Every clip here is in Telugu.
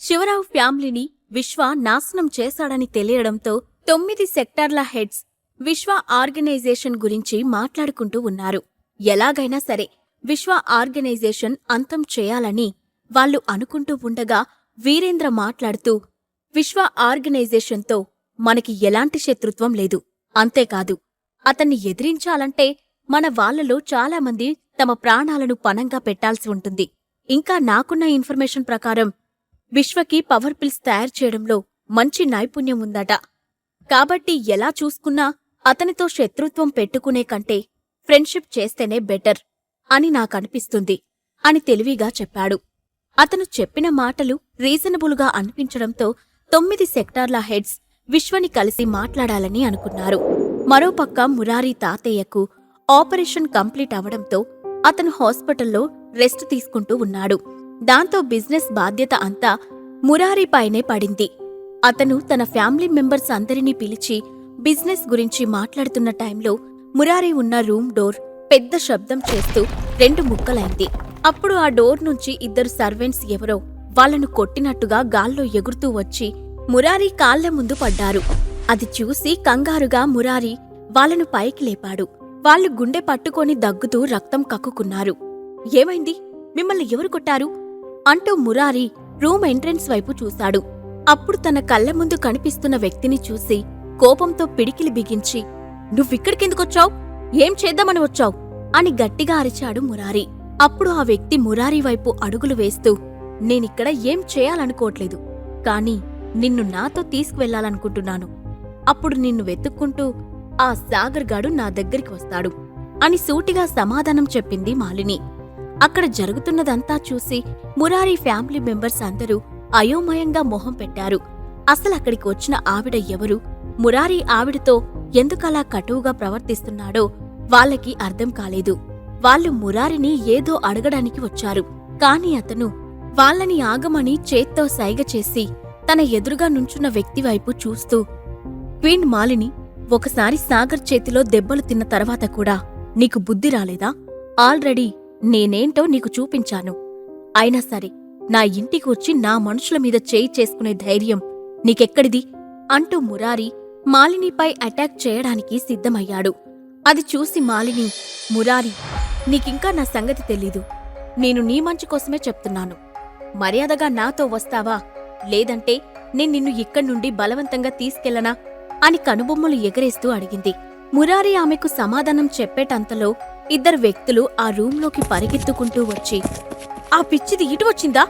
శివరావు ఫ్యామిలీని విశ్వ నాశనం చేశాడని తెలియడంతో తొమ్మిది సెక్టార్ల హెడ్స్ విశ్వ ఆర్గనైజేషన్ గురించి మాట్లాడుకుంటూ ఉన్నారు. ఎలాగైనా సరే విశ్వ ఆర్గనైజేషన్ అంతం చేయాలని వాళ్ళు అనుకుంటూ ఉండగా వీరేంద్ర మాట్లాడుతూ విశ్వ ఆర్గనైజేషన్తో మనకి ఎలాంటి శత్రుత్వం లేదు. అంతేకాదు అతన్ని ఎదిరించాలంటే మన వాళ్ళలో చాలామంది తమ ప్రాణాలను పణంగా పెట్టాల్సి ఉంటుంది. ఇంకా నాకున్న ఇన్ఫర్మేషన్ ప్రకారం విశ్వకి పవర్ పిల్స్ తయారు చేయడంలో మంచి నైపుణ్యం ఉందట. కాబట్టి ఎలా చూసుకున్నా అతనితో శత్రుత్వం పెట్టుకునే కంటే ఫ్రెండ్షిప్ చేస్తేనే బెటర్ అని నాకనిపిస్తుంది అని తెలివిగా చెప్పాడు. అతను చెప్పిన మాటలు రీజనబుల్గా అనిపించడంతో తొమ్మిది సెక్టార్ల హెడ్స్ విశ్వని కలిసి మాట్లాడాలని అనుకున్నారు. మరోపక్క మురారి తాతయ్యకు ఆపరేషన్ కంప్లీట్ అవడంతో అతను హాస్పిటల్లో రెస్ట్ తీసుకుంటూ ఉన్నాడు. దాంతో బిజినెస్ బాధ్యత అంతా మురారిపైనే పడింది. అతను తన ఫ్యామిలీ మెంబర్స్ అందరినీ పిలిచి బిజినెస్ గురించి మాట్లాడుతున్న టైంలో మురారి ఉన్న రూమ్ డోర్ పెద్ద శబ్దం చేస్తూ రెండు ముక్కలైంది. అప్పుడు ఆ డోర్ నుంచి ఇద్దరు సర్వెంట్స్ ఎవరో వాళ్ళను కొట్టినట్టుగా గాల్లో ఎగురుతూ వచ్చి మురారి కాళ్ళ ముందు పడ్డారు. అది చూసి కంగారుగా మురారి వాళ్ళను పైకి లేపాడు. వాళ్ళు గుండె పట్టుకొని దగ్గుతూ రక్తం కక్కుకున్నారు. ఏమైంది? మిమ్మల్ని ఎవరు కొట్టారు? అంటూ మురారి రూమ్ ఎంట్రెన్స్ వైపు చూశాడు. అప్పుడు తన కళ్ళ ముందు కనిపిస్తున్న వ్యక్తిని చూసి కోపంతో పిడికిలి బిగించి నువ్విక్కడికెందుకొచ్చావు? ఏం చేద్దామని వచ్చావు? అని గట్టిగా అరిచాడు మురారి. అప్పుడు ఆ వ్యక్తి మురారి వైపు అడుగులు వేస్తూ నేనిక్కడ ఏం చేయాలనుకోవట్లేదు కాని నిన్ను నాతో తీసుకువెళ్ళాలనుకుంటున్నాను అప్పుడు నిన్ను వెతుక్కుంటూ ఆ సాగర్ గాడు నా దగ్గరికి వస్తాడు అని సూటిగా సమాధానం చెప్పింది మాలిని. అక్కడ జరుగుతున్నదంతా చూసి మురారి ఫ్యామిలీ మెంబర్స్ అందరూ అయోమయంగా మొహం పెట్టారు. అసలక్కడికి వచ్చిన ఆవిడ ఎవరు? మురారి ఆవిడతో ఎందుకలా కటువుగా ప్రవర్తిస్తున్నాడో వాళ్ళకి అర్థం కాలేదు. వాళ్ళు మురారిని ఏదో అడగడానికి వచ్చారు. కాని అతను వాళ్ళని ఆగమని చేత్తో సైగ చేసి తన ఎదురుగా నుంచున్న వ్యక్తి వైపు చూస్తూ క్వీన్ మాలిని ఒకసారి సాగర్ చేతిలో దెబ్బలు తిన్న తర్వాత కూడా నీకు బుద్ధి రాలేదా? ఆల్రెడీ నేనేంటో నీకు చూపించాను. అయినా సరే నా ఇంటికి వచ్చి నా మనుషుల మీద చేయి చేసుకునే ధైర్యం నీకెక్కడిది? అంటూ మురారి మాలినిపై అటాక్ చేయడానికి సిద్ధమయ్యాడు. అది చూసి మాలిని మురారి నీకింకా నా సంగతి తెలీదు. నేను నీ మంచి కోసమే చెప్తున్నాను. మర్యాదగా నాతో వస్తావా? లేదంటే నేను నిన్ను ఇక్కడి నుండి బలవంతంగా తీసుకెళ్ళనా అని కనుబొమ్మలు ఎగరేస్తూ అడిగింది. మురారి ఆమెకు సమాధానం చెప్పేటంతలో ఇద్దరు వ్యక్తులు ఆ రూంలోకి పరిగెత్తుకుంటూ వచ్చి ఆ పిచ్చిది ఇటు వచ్చిందా?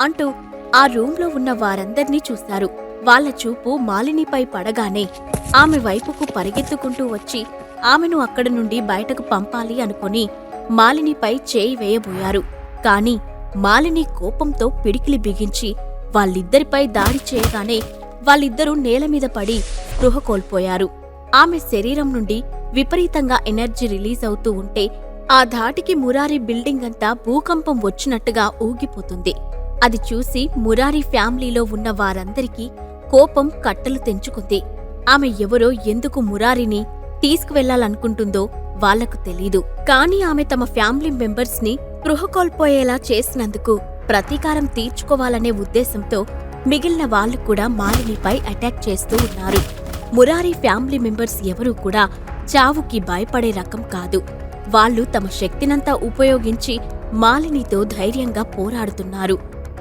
అంటూ ఆ రూంలో ఉన్న వారందర్నీ చూశారు. వాళ్ళ చూపు మాలినిపై పడగానే ఆమె వైపుకు పరిగెత్తుకుంటూ వచ్చి ఆమెను అక్కడ నుండి బయటకు పంపాలి అనుకొని మాలినిపై చేయి వేయబోయారు. కాని మాలిని కోపంతో పిడికిలి బిగించి వాళ్ళిద్దరిపై దాడి చేయగానే వాళ్ళిద్దరూ నేలమీద పడి స్పృహ కోల్పోయారు. ఆమె శరీరం నుండి విపరీతంగా ఎనర్జీ రిలీజ్ అవుతూ ఉంటే ఆ ధాటికి మురారి బిల్డింగ్ అంతా భూకంపం వచ్చినట్టుగా ఊగిపోతుంది. అది చూసి మురారి ఫ్యామిలీలో ఉన్న వారందరికీ కోపం కట్టలు తెంచుకుంది. ఆమె ఎవరో ఎందుకు మురారిని తీసుకువెళ్ళాలనుకుంటుందో వాళ్ళకు తెలీదు. కాని ఆమె తమ ఫ్యామిలీ మెంబర్స్ని స్పృహ కోల్పోయేలా చేసినందుకు ప్రతీకారం తీర్చుకోవాలనే ఉద్దేశంతో మిగిలిన వాళ్ళు కూడా మాలినిపై అటాక్ చేస్తూ ఉన్నారు. మురారి ఫ్యామిలీ మెంబర్స్ ఎవరూ కూడా చావుకి భయపడే రకం కాదు. వాళ్ళు తమ శక్తినంతా ఉపయోగించి మాలినితో ధైర్యంగా పోరాడుతున్నారు.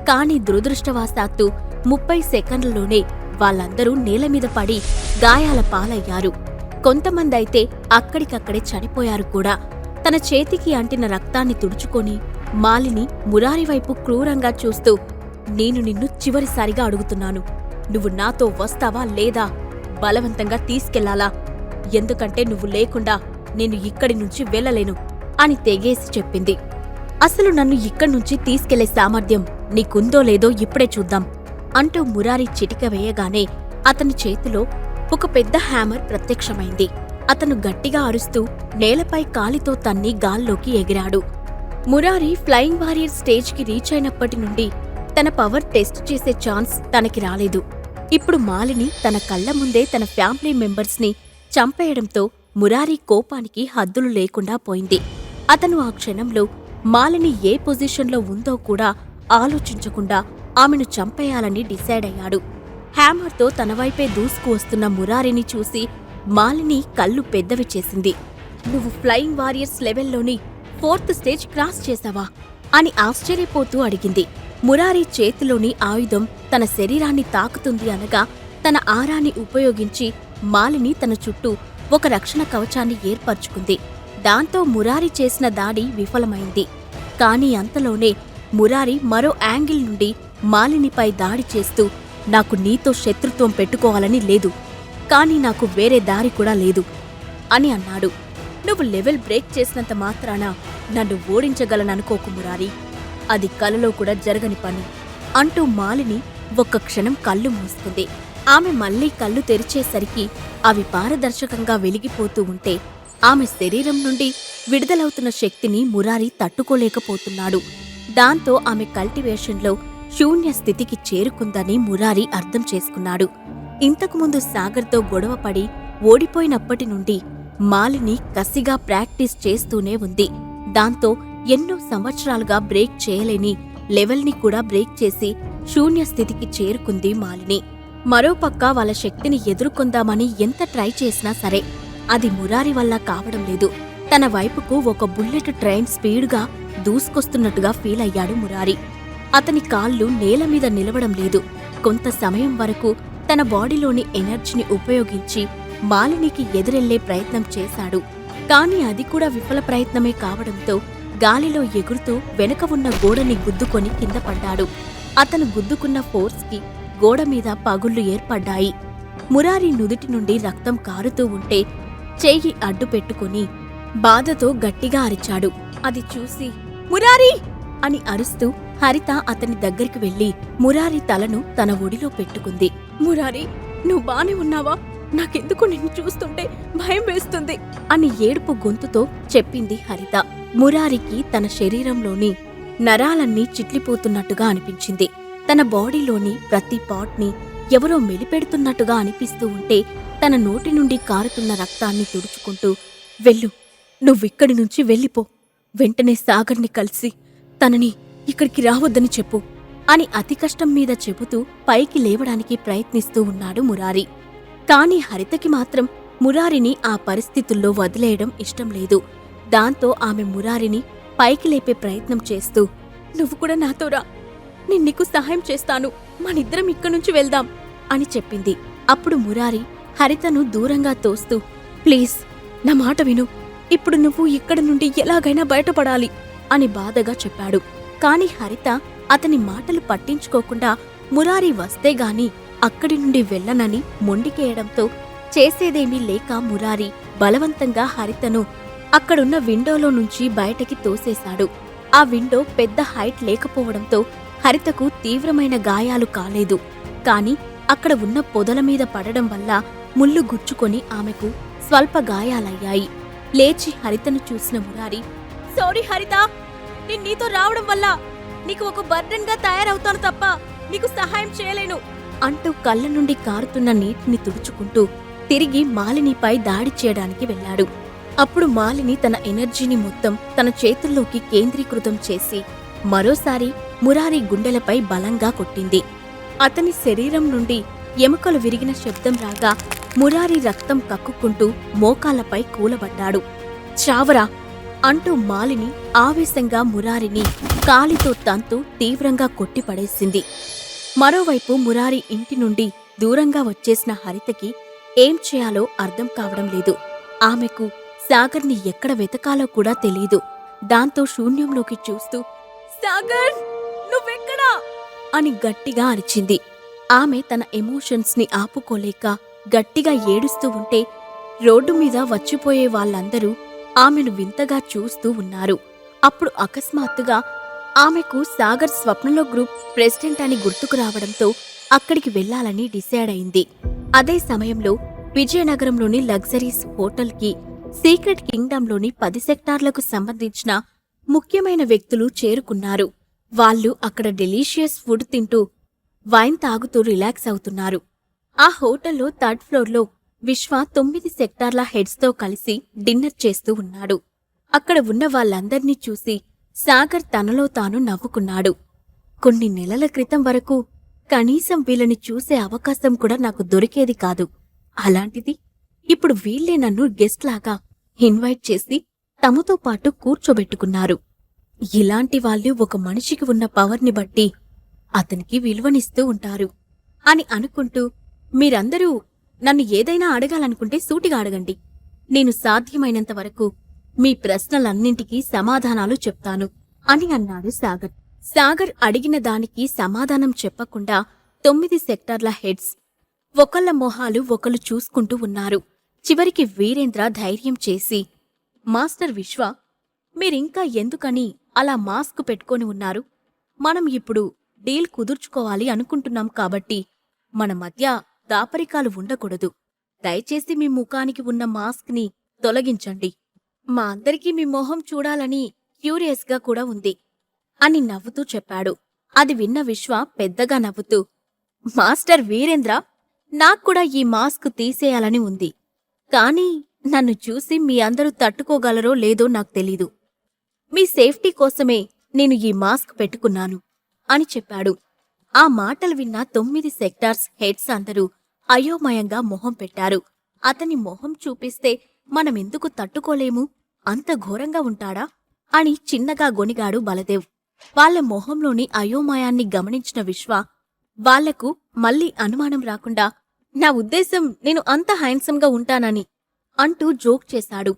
కాని దురదృష్టవశాత్తు ముప్పై సెకండ్లలోనే వాళ్ళందరూ నేలమీద పడి గాయాల పాలయ్యారు. కొంతమందైతే అక్కడికక్కడే చనిపోయారు కూడా. తన చేతికి అంటిన రక్తాన్ని తుడుచుకొని మాలిని మురారి వైపు క్రూరంగా చూస్తూ నేను నిన్ను చివరిసారిగా అడుగుతున్నాను. నువ్వు నాతో వస్తావా లేదా? బలవంతంగా తీసుకెళ్ళాలా? ఎందుకంటే నువ్వు లేకుండా నేను ఇక్కడి నుంచి వెళ్ళలేను అని తెగేసి చెప్పింది. అసలు నన్ను ఇక్కడి నుంచి తీసుకెళ్ళే సామర్థ్యం నీకుందో లేదో ఇప్పుడే చూద్దాం అంటూ మురారి చిటిక వేయగానే అతని చేతిలో ఒక పెద్ద హ్యామర్ ప్రత్యక్షమైంది. అతను గట్టిగా అరుస్తూ నేలపై కాలితో తన్ని గాల్లోకి ఎగిరాడు. మురారి ఫ్లయింగ్ వారియర్ స్టేజ్కి రీచ్ అయినప్పటి నుండి తన పవర్ టెస్ట్ చేసే ఛాన్స్ తనకి రాలేదు. ఇప్పుడు మాలిని తన కళ్ళ ముందే తన ఫ్యామిలీ మెంబర్స్ని చంపేయడంతో మురారి కోపానికి హద్దులు లేకుండా పోయింది. అతను ఆ క్షణంలో మాలిని ఏ పొజిషన్లో ఉందో కూడా ఆలోచించకుండా ఆమెను చంపేయాలని డిసైడ్ అయ్యాడు. హ్యామర్తో తన వైపే దూసుకు వస్తున్న మురారిని చూసి మాలిని కళ్ళు పెద్దవి చేసింది. నువ్వు ఫ్లయింగ్ వారియర్స్ లెవెల్లోని ఫోర్త్ స్టేజ్ క్రాస్ చేశావా అని ఆశ్చర్యపోతూ అడిగింది. మురారి చేతిలోని ఆయుధం తన శరీరాన్ని తాకుతుంది అనగా తన ఆరాన్ని ఉపయోగించి మాలిని తన చుట్టూ ఒక రక్షణ కవచాన్ని ఏర్పరచుకుంది. దాంతో మురారి చేసిన దాడి విఫలమైంది. కానీ అంతలోనే మురారి మరో యాంగిల్ నుండి మాలినిపై దాడి చేస్తూ నాకు నీతో శత్రుత్వం పెట్టుకోవాలని లేదు. కానీ నాకు వేరే దారి కూడా లేదు అని అన్నాడు. నువ్వు లెవెల్ బ్రేక్ చేసినంత మాత్రాన నన్ను ఓడించగలననుకోకు మురారి. అది కలలో కూడా జరగని పని అంటూ మాలిని ఒక్క క్షణం కళ్ళు మూసుకుంది. ఆమె మళ్ళీ కళ్ళు తెరిచేసరికి అవి పారదర్శకంగా వెలిగిపోతూ ఉంటే ఆమె శరీరం నుండి విడుదలవుతున్న శక్తిని మురారి తట్టుకోలేకపోతున్నాడు. దాంతో ఆమె కల్టివేషన్లో శూన్య స్థితికి చేరుకుందని మురారి అర్థం చేసుకున్నాడు. ఇంతకుముందు సాగర్తో గొడవపడి ఓడిపోయినప్పటి నుండి మాలిని కసిగా ప్రాక్టీస్ చేస్తూనే ఉంది. దాంతో ఎన్నో సంవత్సరాలుగా బ్రేక్ చేయలేని లెవెల్ని కూడా బ్రేక్ చేసి శూన్య స్థితికి చేరుకుంది మాలిని. మరోపక్క వాళ్ళ శక్తిని ఎదుర్కొందామని ఎంత ట్రై చేసినా సరే అది మురారి వల్ల కావడం లేదు. తన వైపుకు ఒక బుల్లెట్ ట్రైన్ స్పీడ్గా దూసుకొస్తున్నట్టుగా ఫీల్ అయ్యాడు మురారి. అతని కాళ్ళు నేల మీద నిలవడం లేదు. కొంత సమయం వరకు తన బాడీలోని ఎనర్జీని ఉపయోగించి మాలినికి ఎదురెళ్ళే ప్రయత్నం చేశాడు. కాని అది కూడా విఫల ప్రయత్నమే కావడంతో గాలిలో ఎగురుతూ వెనుక ఉన్న గోడని గుద్దుకొని కింద పడ్డాడు. అతను గుద్దుకున్న ఫోర్స్కి గోడ మీద పగుళ్ళు ఏర్పడ్డాయి. మురారి నుదుటి నుండి రక్తం కారుతూ ఉంటే చేయి అడ్డు పెట్టుకుని బాధతో గట్టిగా అరిచాడు. అది చూసి మురారి! అని అరుస్తూ హరిత అతని దగ్గరికి వెళ్ళి మురారి తలను తన ఒడిలో పెట్టుకుంది. మురారి నువ్వు బానే ఉన్నావా? నాకెందుకు నిన్ను చూస్తుంటే భయం వేస్తుంది? అని ఏడుపు గొంతుతో చెప్పింది హరిత. మురారికి తన శరీరంలోని నరాలన్నీ చిట్లిపోతున్నట్టుగా అనిపించింది. తన బాడీలోని ప్రతి పాట్ని ఎవరో మెలిపెడుతున్నట్టుగా అనిపిస్తూ ఉంటే తన నోటి నుండి కారుతున్న రక్తాన్ని తుడుచుకుంటూ వెళ్ళు నువ్విక్కడి నుంచి వెళ్ళిపో. వెంటనే సాగర్ని కలిసి తనని ఇక్కడికి రావద్దని చెప్పు అని అతి కష్టం మీద చెబుతూ పైకి లేవడానికి ప్రయత్నిస్తూ ఉన్నాడు మురారి. కాని హరితకి మాత్రం మురారిని ఆ పరిస్థితుల్లో వదిలేయడం ఇష్టం లేదు. దాంతో ఆమె మురారిని పైకి లేపే ప్రయత్నం చేస్తూ నువ్వు కూడా నాతో రా. నేను నీకు సహాయం చేస్తాను. మనిద్దరం ఇక్కడి నుంచి వెళ్దాం అని చెప్పింది. అప్పుడు మురారి హరితను దూరంగా తోస్తూ ప్లీజ్ నా మాట విను. ఇప్పుడు నువ్వు ఇక్కడి నుండి ఎలాగైనా బయటపడాలి అని బాధగా చెప్పాడు. కాని హరిత అతని మాటలు పట్టించుకోకుండా మురారి వస్తే గాని అక్కడి నుండి వెళ్ళనని మొండికేయడంతో చేసేదేమీ లేక మురారి బలవంతంగా హరితను అక్కడున్న విండోలో నుంచి బయటకి తోసేశాడు. ఆ విండో పెద్ద హైట్ లేకపోవడంతో హరితకు తీవ్రమైన గాయాలు కాలేదు. కాని అక్కడ ఉన్న పొదల మీద పడడం వల్ల ముళ్ళు గుచ్చుకొని ఆమెకు స్వల్ప గాయాలయ్యాయి. లేచి హరితను చూసిన మురారి సారీ హరిత నేను నీతో రావడం వల్ల నీకు ఒక బర్డన్గా తయారవుతాను తప్ప నీకు సహాయం చేయలేను. అంటూ కళ్ళ నుండి కారుతున్న నీటిని తుడుచుకుంటూ తిరిగి మాలినిపై దాడి చేయడానికి వెళ్ళాడు. అప్పుడు మాలిని తన ఎనర్జీని మొత్తం తన చేతుల్లోకి కేంద్రీకృతం చేసి మరోసారి మురారి గుండెలపై బలంగా కొట్టింది. అతని శరీరం నుండి ఎముకలు విరిగిన శబ్దం రాగా మురారి రక్తం కక్కుకుంటూ మోకాలపై కూలబడ్డాడు. చావరా! అంటూ మాలిని ఆవేశంగా మురారిని కాలితో తంతు తీవ్రంగా కొట్టిపడేసింది. మరోవైపు మురారి ఇంటి నుండి దూరంగా వచ్చేసిన హరితకి ఏం చేయాలో అర్థం కావడం లేదు. ఆమెకు సాగర్ని ఎక్కడ వెతకాలో కూడా తెలీదు. దాంతో శూన్యంలోకి చూస్తూ సాగర్! అని గట్టిగా అరిచింది. ఆమె తన ఎమోషన్స్ని ఆపుకోలేక గట్టిగా ఏడుస్తూ ఉంటే రోడ్డు మీద వచ్చిపోయే వాళ్ళందరూ ఆమెను వింతగా చూస్తూ ఉన్నారు. అప్పుడు అకస్మాత్తుగా ఆమెకు సాగర్ స్వప్నలో గ్రూప్ ప్రెసిడెంట్ అని గుర్తుకు రావడంతో అక్కడికి వెళ్ళాలని డిసైడ్ అయింది. అదే సమయంలో విజయనగరంలోని లగ్జరీస్ హోటల్కి సీక్రెట్ కింగ్డమ్లోని పది సెక్టార్లకు సంబంధించిన ముఖ్యమైన వ్యక్తులు చేరుకున్నారు. వాళ్ళు అక్కడ డెలీషియస్ ఫుడ్ తింటూ వైన్ తాగుతూ రిలాక్స్ అవుతున్నారు. ఆ హోటల్లో థర్డ్ ఫ్లోర్లో విశ్వ తొమ్మిది సెక్టార్ల హెడ్స్తో కలిసి డిన్నర్ చేస్తూ ఉన్నాడు. అక్కడ ఉన్న వాళ్ళందర్నీ చూసి సాగర్ తనలో తాను నవ్వుకున్నాడు. కొన్ని నెలల క్రితం వరకు కనీసం వీళ్ళని చూసే అవకాశం కూడా నాకు దొరికేది కాదు. అలాంటిది ఇప్పుడు వీళ్ళే నన్ను గెస్ట్ లాగా ఇన్వైట్ చేసి తమతో పాటు కూర్చోబెట్టుకున్నారు. ఇలాంటి వాళ్ళు ఒక మనిషికి ఉన్న పవర్ని బట్టి అతనికి విలువనిస్తూ ఉంటారు. అని అనుకుంటూ మీరందరూ నన్ను ఏదైనా అడగాలనుకుంటే సూటిగా అడగండి. నేను సాధ్యమైనంత వరకు మీ ప్రశ్నలన్నింటికీ సమాధానాలు చెప్తాను అని అన్నాడు సాగర్. సాగర్ అడిగిన దానికి సమాధానం చెప్పకుండా తొమ్మిది సెక్టార్ల హెడ్స్ ఒకళ్ళ మొహాలు ఒకళ్ళు చూసుకుంటూ ఉన్నారు. చివరికి వీరేంద్ర ధైర్యం చేసి మాస్టర్ విశ్వ మీరింకా ఎందుకని అలా మాస్క్ పెట్టుకొని ఉన్నారు. మనం ఇప్పుడు డీల్ కుదుర్చుకోవాలి అనుకుంటున్నాం కాబట్టి మన మధ్య దాపరికాలు ఉండకూడదు. దయచేసి మీ ముఖానికి ఉన్న మాస్క్ని తొలగించండి. మా అందరికీ మీ మొహం చూడాలని క్యూరియస్గా కూడా ఉంది అని నవ్వుతూ చెప్పాడు. అది విన్న విశ్వ పెద్దగా నవ్వుతూ మాస్టర్ వీరేంద్ర నాక్కూడా ఈ మాస్క్ తీసేయాలని ఉంది. కానీ నన్ను చూసి మీ అందరూ తట్టుకోగలరో లేదో నాకు తెలీదు. మీ సేఫ్టీ కోసమే నేను ఈ మాస్క్ పెట్టుకున్నాను అని చెప్పాడు. ఆ మాటలు విన్న తొమ్మిది సెక్టార్స్ హెడ్స్ అందరూ అయోమయంగా మొహం పెట్టారు. అతని మొహం చూపిస్తే మనమెందుకు తట్టుకోలేము? అంత ఘోరంగా ఉంటాడా? అని చిన్నగా గొనిగాడు బలదేవ్. వాళ్ళ మొహంలోని అయోమయాన్ని గమనించిన విశ్వ వాళ్ళకు మళ్ళీ అనుమానం రాకుండా నా ఉద్దేశం నేను అంత హ్యాండ్సమ్గా ఉంటానని అంటూ జోక్ చేశాడు.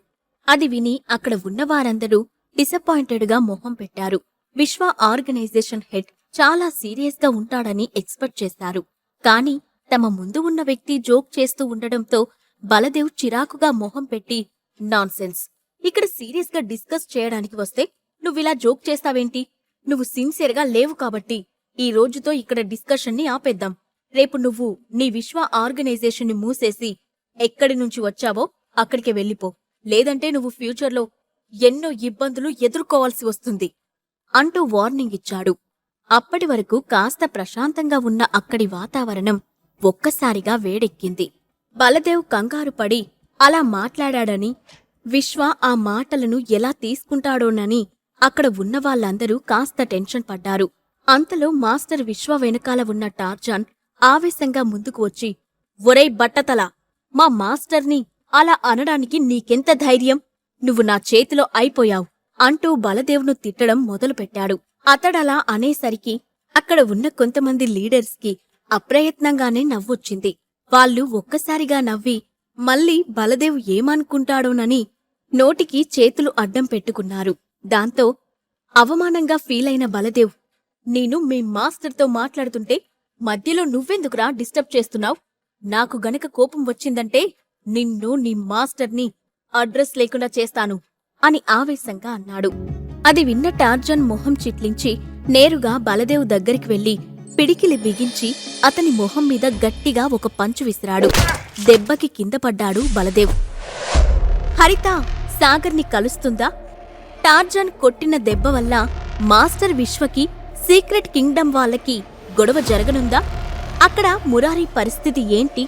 అది విని అక్కడ ఉన్నవారందరూ డిసప్పాయింటెడ్గా మొహం పెట్టారు. విశ్వ ఆర్గనైజేషన్ హెడ్ చాలా సీరియస్గా ఉంటాడని ఎక్స్పెక్ట్ చేశారు. కానీ తమ ముందు ఉన్న వ్యక్తి జోక్ చేస్తూ ఉండడంతో బలదేవ్ చిరాకుగా మొహం పెట్టి నాన్సెన్స్. ఇక్కడ సీరియస్గా డిస్కస్ చేయడానికి వస్తే నువ్విలా జోక్ చేస్తావేంటి? నువ్వు సిన్సియర్గా లేవు కాబట్టి ఈ రోజుతో ఇక్కడ డిస్కషన్ని ఆపేద్దాం. రేపు నువ్వు నీ విశ్వ ఆర్గనైజేషన్ని మూసేసి ఎక్కడి నుంచి వచ్చావో అక్కడికి వెళ్ళిపో. లేదంటే నువ్వు ఫ్యూచర్లో ఎన్నో ఇబ్బందులు ఎదుర్కోవాల్సి వస్తుంది అంటూ వార్నింగ్ ఇచ్చాడు. అప్పటి వరకు కాస్త ప్రశాంతంగా ఉన్న అక్కడి వాతావరణం ఒక్కసారిగా వేడెక్కింది. బలదేవ్ కంగారు పడి అలా మాట్లాడాడని? విశ్వ ఆ మాటలను ఎలా తీసుకుంటాడోనని? అక్కడ ఉన్న వాళ్ళందరూ కాస్త టెన్షన్ పడ్డారు. అంతలో మాస్టర్ విశ్వ వెనకాల ఉన్న టార్జాన్ ఆవేశంగా ముందుకు వచ్చి ఒరే బట్టతల మా మాస్టర్ని అలా అనడానికి నీకెంత ధైర్యం? నువ్వు నా చేతిలో అయిపోయావు అంటూ బలదేవ్ను తిట్టడం మొదలుపెట్టాడు. అతడలా అనేసరికి అక్కడ ఉన్న కొంతమంది లీడర్స్కి అప్రయత్నంగానే నవ్వొచ్చింది. వాళ్ళు ఒక్కసారిగా నవ్వి మళ్ళీ బలదేవ్ ఏమనుకుంటాడోనని నోటికి చేతులు అడ్డం పెట్టుకున్నారు. దాంతో అవమానంగా ఫీలైన బలదేవ్ నేను మీ మాస్టర్తో మాట్లాడుతుంటే మధ్యలో నువ్వెందుకురా డిస్టర్బ్ చేస్తున్నావు? నాకు గనక కోపం వచ్చిందంటే నిన్ను నీ మాస్టర్ని అడ్రస్ లేకుండా చేస్తాను అని ఆవేశంగా అన్నాడు. అది విన్న టార్జన్ మొహం చిట్లించి నేరుగా బలదేవ్ దగ్గరికి వెళ్ళి పిడికిలి బిగించి అతని మొహం మీద గట్టిగా ఒక పంచు విసిరాడు. దెబ్బకి కింద పడ్డాడు బలదేవ్. హరిత సాగర్ని కలుస్తుందా? టార్జన్ కొట్టిన దెబ్బ వల్ల మాస్టర్ విశ్వకి సీక్రెట్ కింగ్డమ్ వాళ్ళకి గొడవ జరగనుందా? అక్కడ మురారి పరిస్థితి ఏంటి?